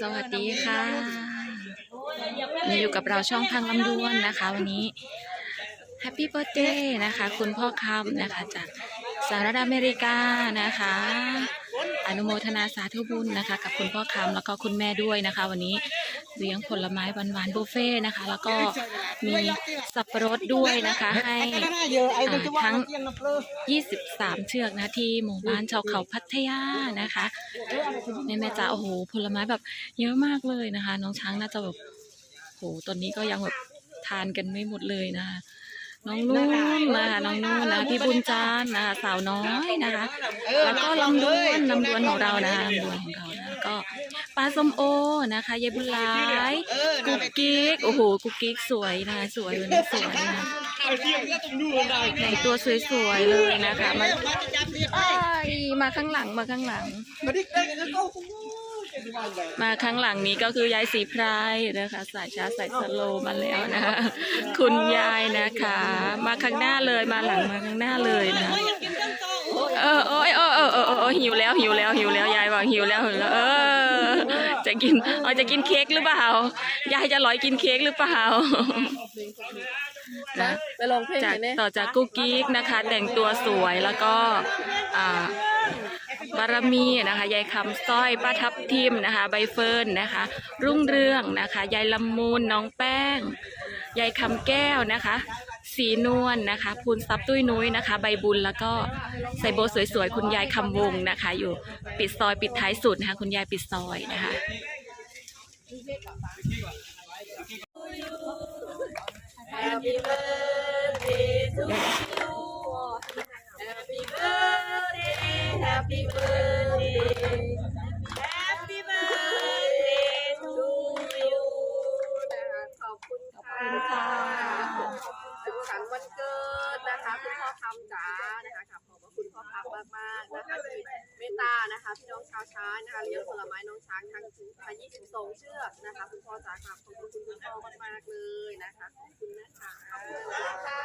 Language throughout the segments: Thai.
สวัสดีค่ะมาอยู่กับเราช่องพังลำดวนนะคะ วันนี้แฮปปี้เบิร์ a เดย์นะคะ คุณพ่อคำนะคะจากสหรัฐอเมริกานะคะ อนุโมทนาสาธุบุญนะคะ กับคุณพ่อคำแล้วก็คุณแม่ด้วยนะคะ วันนี้ เลี้ยงผลไม้หวานๆบุฟเฟ่ต์นะคะ แล้วก็มีสับปะรดด้วยนะคะ ให้อ่าทั้ง 23 เชือกนะที่หมู่บ้านชาวเขาพัทยานะคะแม่แม่จ๋าโอ้โหผลไม้แบบเยอะมากเลยนะคะ น้องช้างน่าจะแบบโหตอนนี้ก็ยังแบบทานกันไม่หมดเลยนะคะน้องนุ่นนะคะน้องนุ่นนะพี่บุญจานทร์นะคะสาวน้อยนะคะ แล้วก็ลำดวนลำดวนของเรานะคะลำดวนของเรานะก็ ปลาส้มโอนะคะยายบุญหลายกุ๊กกิ๊กโอ้โหกุ๊กกิ๊กสวยนะคะสวยวันนี้สวยนะแต่งตัวสวยๆเลยนะคะมาอ้มาข้างหลังมาข้างหลัง มาข้างหลังนี้ก็คือยายสีไพรนะคะสายชาสายสโลมาแล้วนะคะคุณยายนะคะ มาข้างหน้าเลยมาหลังมาข้างหน้าเลยนะ เออโอ้ยเออเออเออเออหิวแล้วหิวแล้วหิวแล้วยายบอกหิวแล้วหิวแล้วเออจะกินเอาจะกินเค้กหรือเปล่ายายจะร้อยกินเค้กหรือเปล่านะไปลองเพลงจากหน่อยเนี่ยต่อจากกุ๊กกิ๊กนะคะ แต่งตัวสวยแล้วก็อ่าบารมีนะคะยายคำสร้อยป้าทับทิมนะคะ ใบเฟิร์นนะคะ รุ่งเรืองนะคะยายละมูลน้องแป้งยายคำแก้วนะคะ สีนวลนะคะ พูนซับตุ้ยนุ้ยนะคะ ใบบุญแล้วก็ใส่โบสวยๆ คุณยายคำวงนะคะ อยู่ปิดซอยปิดท้ายสุดนะคะคุณยายปิดซอยนะคะ Happy ลี้ยงผลไม้น้องช้างทั้งทั้ง22 เชือกนะคะ คุณพ่อจ๋าค่ะขอบคุณคุณพ่อมากๆเลยนะคะขอบคุณนะคะขอบคุณค่ะ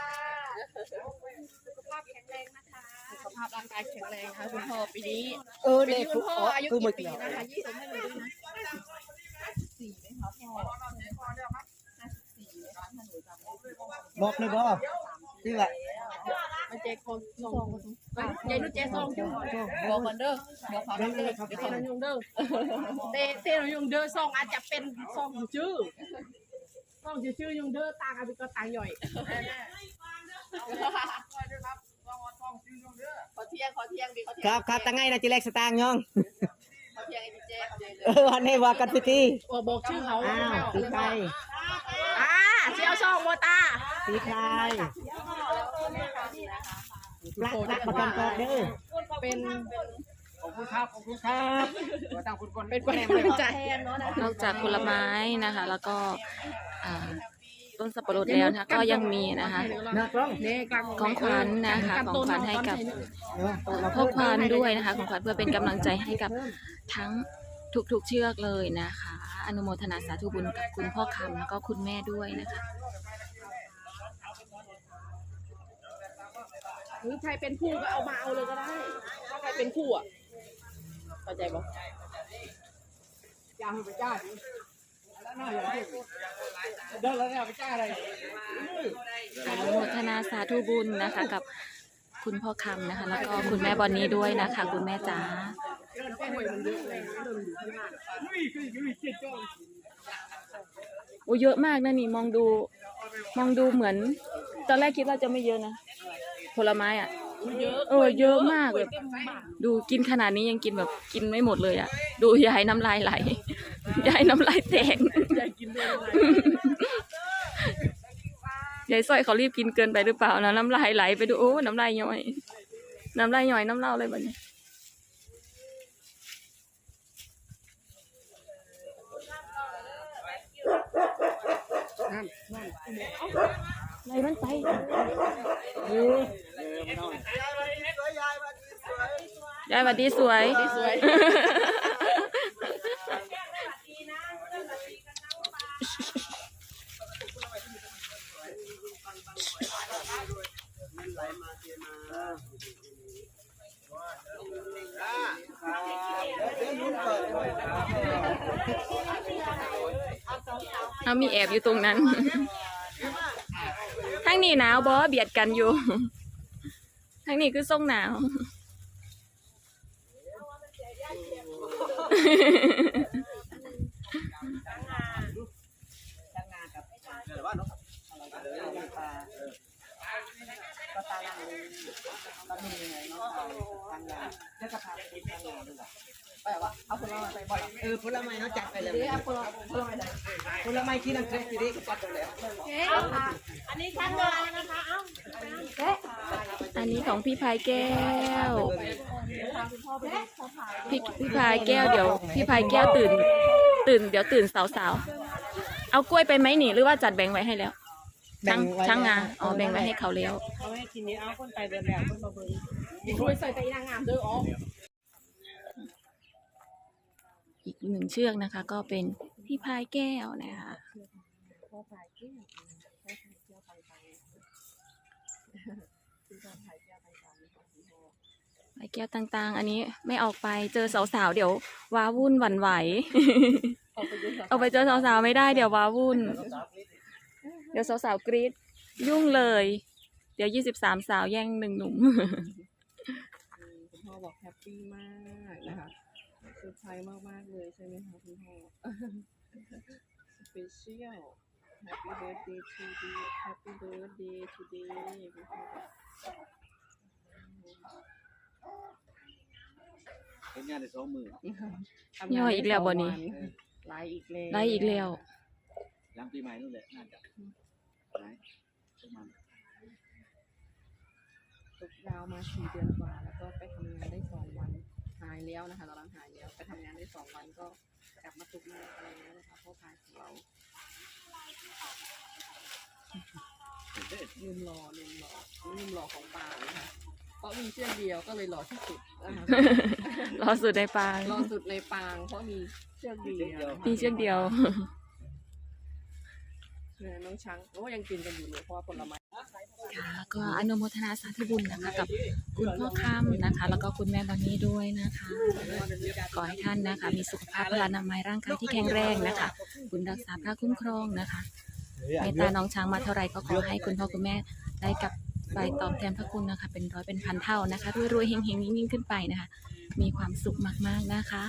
สุขภาพแข็งแรงนะคะสุขภาพร่างกายแข็งแรงค่ะคุณพ่อปีนี้เออปีเด็นี้กคุณพ่ออายุคือมืกี่อปีเกี่ยวนะคะยี่สิบให้หนูดูนะสี่ไหมคะพ่อห้าสิบสี่ไหมคะถ้าหนูจำไม่ผิดบอกเลยบ่ที่ว่ามันเจ๊คนซอง ยายนุ่นเจ๊ซองจุ๊บอกก่อนเด้อบอกก่อนเด้อเดี๋ยวเขาหนุ่งเด้อเต้เต้หนุ่งเด้อซองอาจจะเป็นซองชื่อซองชื่อยุงเด้อต่างกันก็ต่างย่อยขอเที่ยงขอเที่ยงดีขอเที่ยงครับครับตั้งไงนะจิเล็กสตางค์ยองขอเพียงไอ้พี่เจ๊เออวันนี้ว่ากันพิธีบอกชื่อเขาอ้าวสีไทยอ่าเชียวซองโมตาสีไทย พระพระประกันกอดเด้อเป็นขอบคุณครับขอบคุณครับตั้งคุณก่อนเป็นกำลังใจนอกจากผลไม้นะคะ แล้วก็อ่าต้นสับปะรดแล้วนะคะก็ยังมีนะคะนักร้องของขวัญนะคะของขวัญให้กับพ่อควานด้วยนะคะของขวัญเพื่อเป็นกำลังใจให้กับทั้งทุกๆเชือกเลยนะคะ อนุโมทนาสาธุบุญกับคุณพ่อคำแล้วก็คุณแม่ด้วยนะคะ หรือใครเป็นผู้ก็เอามาเอาเลยก็ได้ ถ้าใครเป็นผู้อะเข้าใจปะจ้าไปจ้าแล้วน่าอย่เดินแล้วเนี่ยไปจ้าอะไรอนุโมทนาสาธุบุญนะคะ กับคุณพ่อคำนะคะ แล้วก็คุณแม่บอนนี้ด้วยนะคะ คุณแม่จ๋าโอ้เยอะมากนะนี่มองดู มองดูเหมือน ตอนแรกคิดว่าจะไม่เยอะนะ ผลไม้อะเยอะเออเยอะมากแบบดูกินขนาดนี้ยังกินแบบกินไม่หมดเลยอะ ดูยายน้ำลายไหลยายน้ำลายแตกอยากกินเลยยายสร้อยเขารีบกินเกินไปหรือเปล่านะน้ำลายไหลไปดูโอ้น้ำลายย่อย น้ำลายย่อยน้ำเล่าเลยแบบนี้ไหลมันไปยายหวัดดีสวยสวยเเขามีแอบอยู่ตรงนั้น ทั้งนี้หนาวบอเบียดกันอยู่ ทั้งนี้คือส่งหนาว เออผลไม้เนาะจัดไปเลยเดี๋ยวเอาคนละคนละไปไหนผลไม้ที่นั่นเคยสิริก็จัดไปแล้วอันนี้ชั้นงานนะคะเอ้าอันนี้ของพี่พายแก้ว พี่พี่พายแก้วเดี๋ยว พี่พายแก้วตื่น ตื่นเดี๋ยวตื่นสาวๆเอากล้วยไปไหมหนิหรือว่าจัดแบ่งไว้ให้แล้วช่างช่างงานอ๋อแบ่งไว้ให้เขาแล้วเอาให้ทีนี้เอาคนไปเดินแบบคนมาเบิ่งช่วยใส่ไปนางงามเด้ออ๋อ อีกหนึ่งเชือกนะคะ ก็เป็นพี่พายแก้วนะคะพ่อพายเที่ยวพ่อพายเที่ยวไปไปคือการพายเที่ยวไปไปนะคะคุณพ่อพายแก้วต่างๆ อันนี้ไม่ออกไปเจอสาวๆเดี๋ยวว้าวุ่นหวั่นไหวออกไปดูเอาไปเจอสาวๆไม่ได้เดี๋ยวว้าวุ่น เดี๋ยวสาวๆกรี๊ดยุ่งเลย เดี๋ยวยี่สิบสามสาวแย่งหนึ่งหนุ่มคุณพ่อบอกแฮปปี้มากนะคะเซอร์ไพรส์มาก ๆ เลยใช่ไหมคะคุณพ่อสเปเชียล Happy birthday to you Happy birthday today คุณพ่อเห็นงานได้สองมือทำงานย่อยอีกแล้วบ่นี่ไลฟ์อีกแล้ว ไล่อีกแล้ว หลังปีใหม่นู่นแหละน่าจะไหนประมาณตกยาวมาสี่เดือนกว่า แล้วก็ไปทำงานได้สองวัน หายแล้วนะคะตอนนั้นหายแล้วไปทำงานได้สองวันก็กลับมาตุกงานอะไรแล้วนะคะพ่อพายของเราลืมรอลืมรอลืมรอของปางนะคะเพราะมีเชือกเดียวก็เลยรอที่สุดนะคะรอสุดในปางรอสุดในปางเพราะมีเชือกเดียวมีเชือกเดียวเน้องช้างโอ้ยังกินกันอยู่เลยเพราะว่าผลไม้ค่ะก็อนุโมทนาสาธุบุญนะคะกับคุณพ่อค่ำนะคะ แล้วก็คุณแม่บอนนี่ด้วยนะคะขอให้ท่านนะคะ มีสุขภาพพลานามัยร่างกายที่แข็งแรงนะคะคุณรักษาพระคุ้มครองนะคะเมตตาน้องช้างมาเท่าไหร่ก็ขอให้คุณพ่อคุณแม่ได้กลับไปตอบแทนพระคุณนะคะ เป็นร้อยเป็นพันเท่านะคะรวยๆเฮงๆยิ่งๆขึ้นไปนะคะ มีความสุขมากๆนะคะ